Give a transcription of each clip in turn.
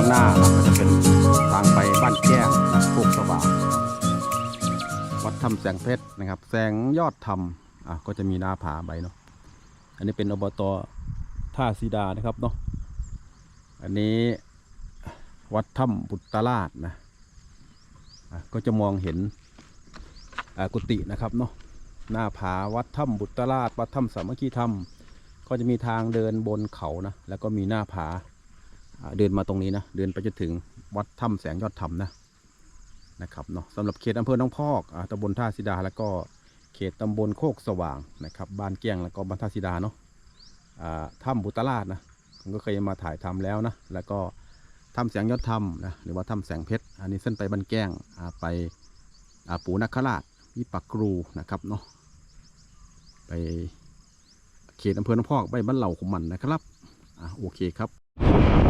างหน้านะก็จะเป็นทางไปบ้านแก้งโคกสว่างวัดถ้ำแสงเพชรนะครับ แสงยอดธรรมอะก็จะมีหน้าผาใบเนาะอันนี้เป็นอบตท่าสีดานะครับเนาะอันนี้วัดถ้ำบุตรลาดนะะก็จะมองเห็นกุฏินะครับเนาะหน้าผาวัดถ้ำบุตรลาดวัดถ้ำสามัคคีธรรม ก็จะมีทางเดินบนเขานะแล้วก็มีหน้าผา เดินมาตรงนี้นะ เดินไปจนถึงวัดถ้ำแสงยอดธรรมนะนะครับเนาะสำหรับเขตอำเภอหนองพอกอ่าตำบลท่าสีดาแล้วก็เขตตำบลโคกสว่างนะครับบ้านเกี้ยงแล้วก็บ้านท่าสีดาเนาะอ่าถ้ำบุตรราชนะผมก็เคยมาถ่ายทำแล้วนะแล้วก็ถ้ำแสงยอดธรรมนะหรือว่าถ้ำแสงเพชรอันนี้เส้นไปบ้านแก้งอ่าไปอ่าปูนักขราชวิปักกรูนะครับเนาะไปเขตอำเภอหนองพอกไปบ้านเหล่าขุมมันนะครับอ่าโอเคครับ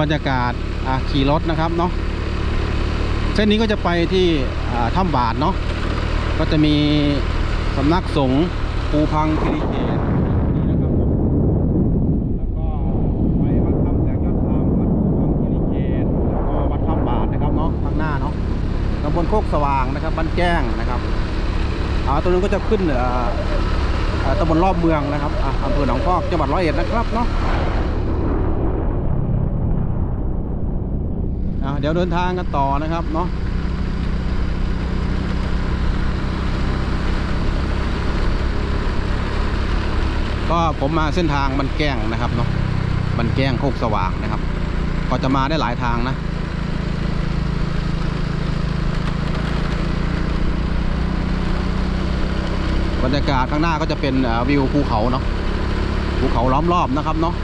บรรยากาศขี่รถนะครับเนาะเส้นนี้ก็จะไปที่ถ้ำบาทเนาะก็จะมีสำนักสงฆ์ภูพังคิริเกตบผมแล้วก็ไปวัดถ้ำแสงยอดธรรมวัดภูพังคิริเกตแล้วก็วัดถ้ำบาทนะครับเนาะข้างหน้าเนาะตำบลโคกสว่างนะครับบ้านแจ้งนะครับอ่าตรงนี้นก็จะขึ้นตำบลรอบเมืองนะครับอ่าอำเภอหนองพอกจังหวัดร้อยเอ็ดนะครับเนาะ อะ เดี๋ยวเดินทางกันต่อนะครับเนาะก็ผมมาเส้นทางบันแก้งนะครับเนาะบันแก้งโคกสว่างนะครับ ก็จะมาได้หลายทางนะ บรรยากาศข้างหน้าก็จะเป็นวิวภูเขาเนาะภูเขาล้อมรอบนะครับเนาะ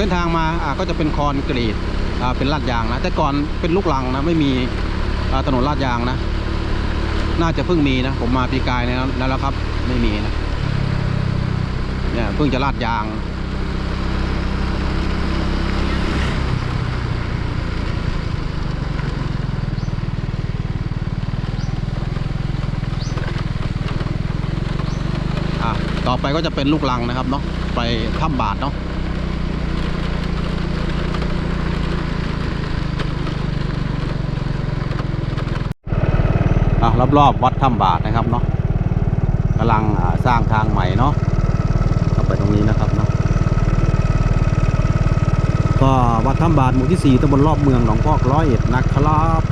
ส้นทางมาก็จะเป็นคอนกรีตเป็นลาดยางนะ แต่ก่อนเป็นลูกลังนะไม่มีถนนลาดยางนะ น่าจะเพิ่งมีนะผมมาปีกายนี่ยแล้วแล้วครับ ไม่มีนะเนี่ยเพิ่งจะลาดยางต่อไปก็จะเป็นลูกลังนะครับเนาะไปถ้ำบาทเนาะ อะรอบๆวัดถ้ำบาทนะครับเนาะกำลังสร้างทางใหม่เนาะเข้าไปตรงนี้นะครับเนาะก็วัดถ้ำบาทหมู่ที่ 4ตำบลรอบเมืองหนองพอกร้อยเอ็ดนะครับ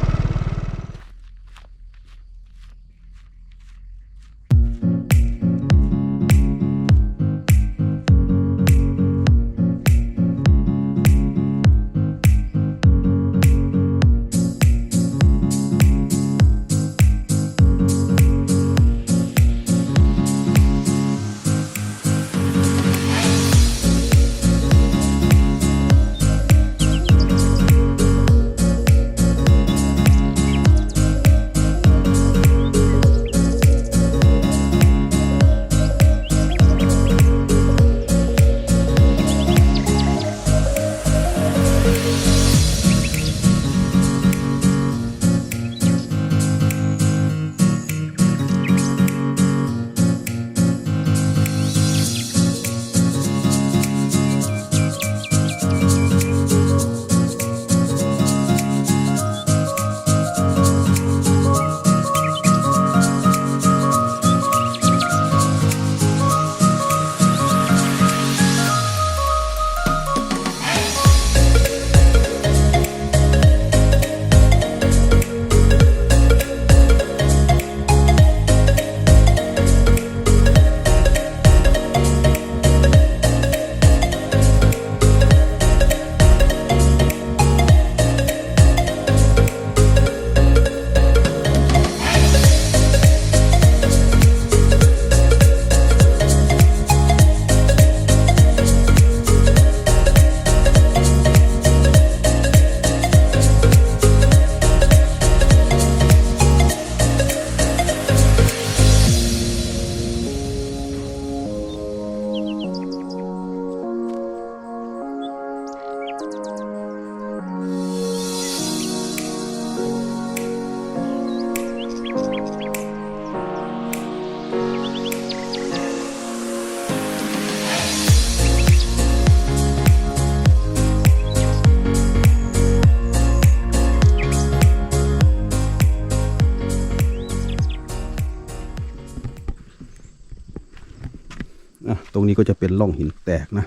นี้ก็จะเป็นร่องหินแตกนะ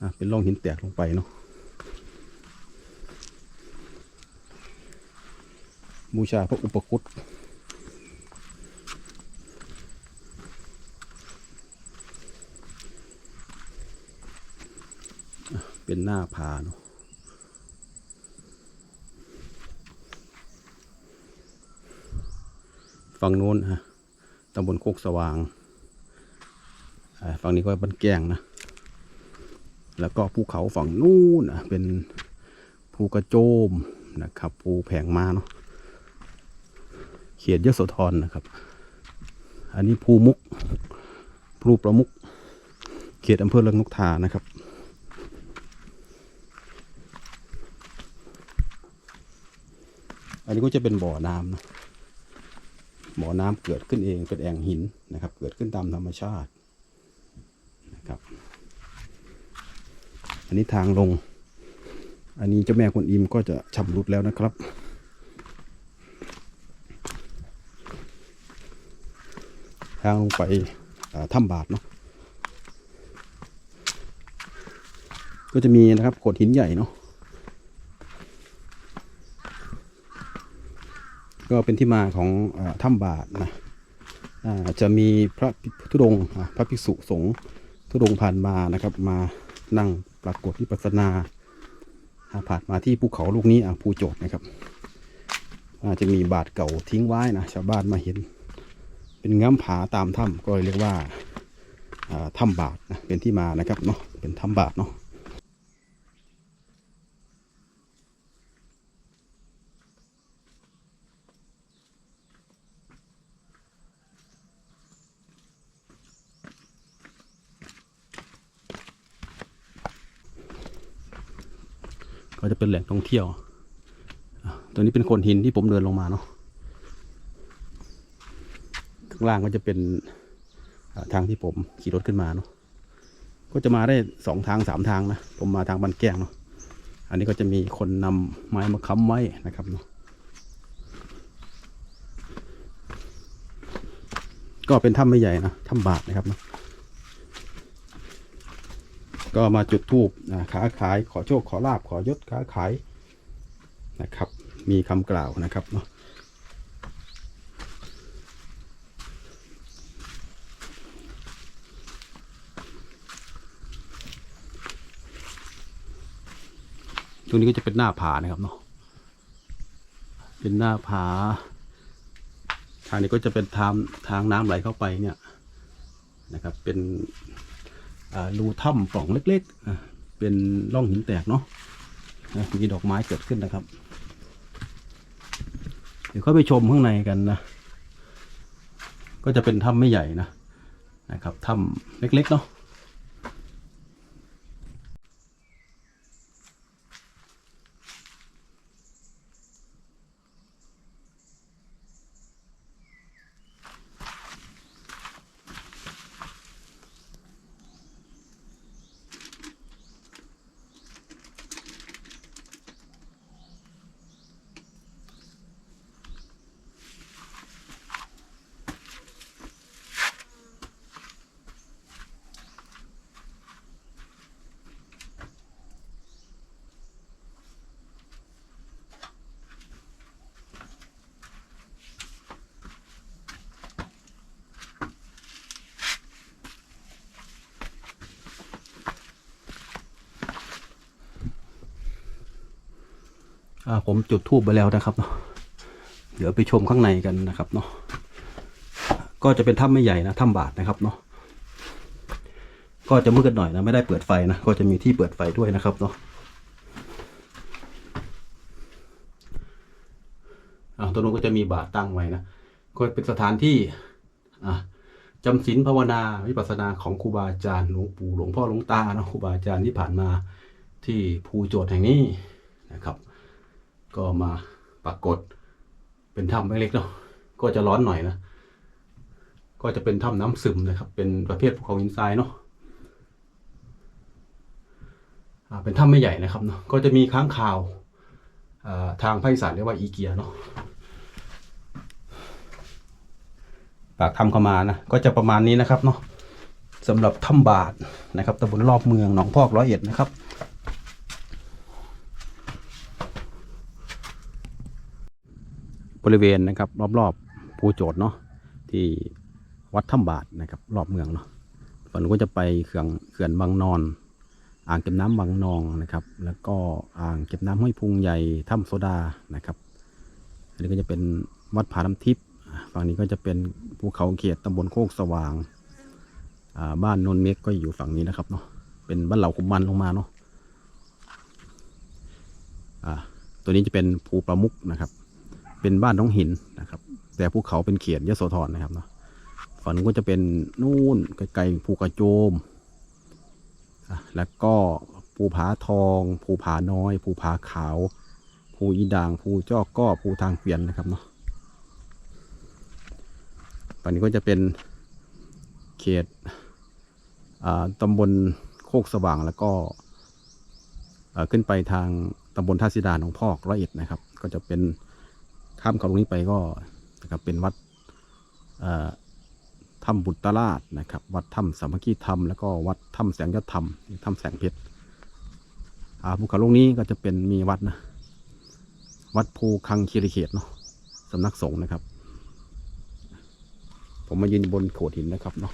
อะเป็นร่องหินแตกลงไปเนาะบูชาพระอุปคุตเป็นหน้าผาเนาะฝั่งนู้นฮะตำบลโคกสว่าง ฝั่งนี้ก็บ้านแกงนะ แล้วก็ภูเขาฝั่งนู้นนะเป็นภูกระโจมนะครับ ภูแผงมาเนาะเขียดยโสธรนะครับ อันนี้ภูมุกภูประมุกเขตอำเภอเรืองนกทานะครับอันนี้ก็จะเป็นบ่อน้ำนะ บ่อน้ำเกิดขึ้นเองเป็นแอ่งหินนะครับ เกิดขึ้นตามธรรมชาติ ครับ อันนี้ทางลง อันนี้เจ้าแม่กวนอิมก็จะชำรุดแล้วนะครับ ทางลงไปถ้ำบาทเนาะก็จะมีนะครับโขดหินใหญ่เนาะก็เป็นที่มาของอถ้ำบาทนะจะมีพระธุดงค์พระภิกษุสงฆ์ ธุดงผ่านมานะครับ มานั่งปรากฏวิปัสนาผ่านมาที่ภูเขาลูกนี้อะภูโจทย์นะครับอาจจะมีบาทเก่าทิ้งไว้นะชาวบ้านมาเห็น เป็นง้ำผาตามถ้ำก็เลยเรียกว่าถ้ำบาทนะเป็นที่มานะครับเนาะเป็นถ้ำบาทเนาะ จะเป็นแหล่งท่องเที่ยวตัวนี้เป็นโขดหินที่ผมเดินลงมาเนาะข้างล่างก็จะเป็นทางที่ผมขี่รถขึ้นมาเนาะก็จะมาได้สองทางสามทางนะผมมาทางบันแก้งเนาะอันนี้ก็จะมีคนนำไม้มาค้ำไว้นะครับเนาะก็เป็นถ้ำไม่ใหญ่นะถ้ำบาทนะครับเนาะ ก็มาจุดทูบขาขายขอโชคขอลาบขอยศค้าขายนะครับ มีคำกล่าวนะครับเนาะตรงนี้ก็จะเป็นหน้าผานะครับเนาะเป็นหน้าผา ทางนี้ก็จะเป็นทางทางน้ำไหลเข้าไปเนี่ยนะครับ เป็น รูถ้ำปล่องเล็กๆ เป็นร่องหินแตกเนาะมีดอกไม้เกิดขึ้นนะครับ เดี๋ยวเข้าไปชมข้างในกันนะ ก็จะเป็นถ้ำไม่ใหญ่นะนะครับถ้ำเล็กๆเนาะ ผมจุดทูบไปแล้วนะครับเนาะเดี๋ยวไปชมข้างในกันนะครับเนาะก็จะเป็นถ้ำไม่ใหญ่นะถ้ำบาทนะครับเนาะก็จะมืดกันหน่อยนะไม่ได้เปิดไฟนะก็จะมีที่เปิดไฟด้วยนะครับเนาะอ่าตรงนู้นก็จะมีบาทตั้งไว้นะก็เป็นสถานที่อ่าจำศีลภาวนาวิปัสสนาของครูบาอาจารย์หลวงปู่หลวงพ่อหลวงตานะครูบาอาจารย์ที่ผ่านมาที่ภูโจทย์แห่งนี้นะครับ ก็มาปรากฏเป็นถ้ำเล็กๆเนาะก็จะร้อนหน่อยนะ ก็จะเป็นถ้ำน้ำซึมนะครับ เป็นประเภทภูเขาหินทรายเนาะเป็นถ้ำไม่ใหญ่นะครับเนาะก็จะมีค้างคาวทางภาคอีสานเรียกว่าอีเกียเนาะปากถ้ำเข้ามานะก็จะประมาณนี้นะครับเนาะสำหรับถ้ำบาทนะครับตำบลรอบเมืองหนองพอกร้อยเอ็ดนะครับ บริเวณนะครับ รอบๆภูโจทย์เนาะที่วัดถ้ำบาทนะครับ รอบเมืองเนาะฝั่งนู้นก็จะไปเขื่อนเขื่อนบางนอน อ่างเก็บน้ำบางนองนะครับ แล้วก็อ่างเก็บน้ำห้วยพุงใหญ่ถ้ำโซดานะครับอันนี้ก็จะเป็นวัดผาน้ำทิพย์ฝั่งนี้ก็จะเป็นภูเขาเขียดตำบลโคกสว่างาบ้านนนเมกก็อยู่ฝั่งนี้นะครับเนาะเป็นบ้านเหล่าคุมมันลงมาเนาะตัวนี้จะเป็นภูประมุกนะครับ เป็นบ้านน้องหินนะครับ แต่ภูเขาเป็นเขียดยโสธรนะครับเนาะฝั่งนู้นก็จะเป็นนู่นไกลๆภูกระโจม แล้วก็ภูผาทอง ภูผาน้อย ภูผาขาว ภูอีด่าง ภูจอกก้อ ภูทางเกวียนนะครับเนาะฝันี้ก็จะเป็นเขตอ่าตำบลโคกสว่างแล้วก็อ่อขึ้นไปทางตำบลท่าสิดาหนองพอกร้อยเอ็ดนะครับ ก็จะเป็น ข้ามเขาตรงนี้ไปก็นะครับเป็นวัดถ้ำบุตรราชนะครับ วัดถ้ำสามัคคีธรรมแล้วก็วัดถ้ำแสงยอดธรรมถ้ำแสงเพชรอาภูเขาลูกนี้ก็จะเป็นมีวัดนะวัดภูคังคีรีเขตเนาะสำนักสงฆ์นะครับ ผมมายืนบนโขดหินนะครับเนาะ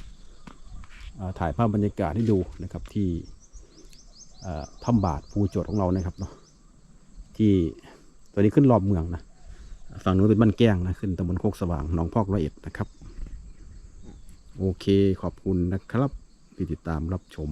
ถ่ายภาพบรรยากาศให้ดูนะครับที่ถ้ำบาทภูโจทย์ของเรานะครับเนาะที่ตัวนี้ขึ้นรอบเมืองนะ ฝั่งนู้นเป็นบ้านแก้งนะขึ้นตำบลโคกสว่างหนองพอกร้อยเอ็ดนะครับ โอเคขอบคุณนะครับที่ติดตามรับชม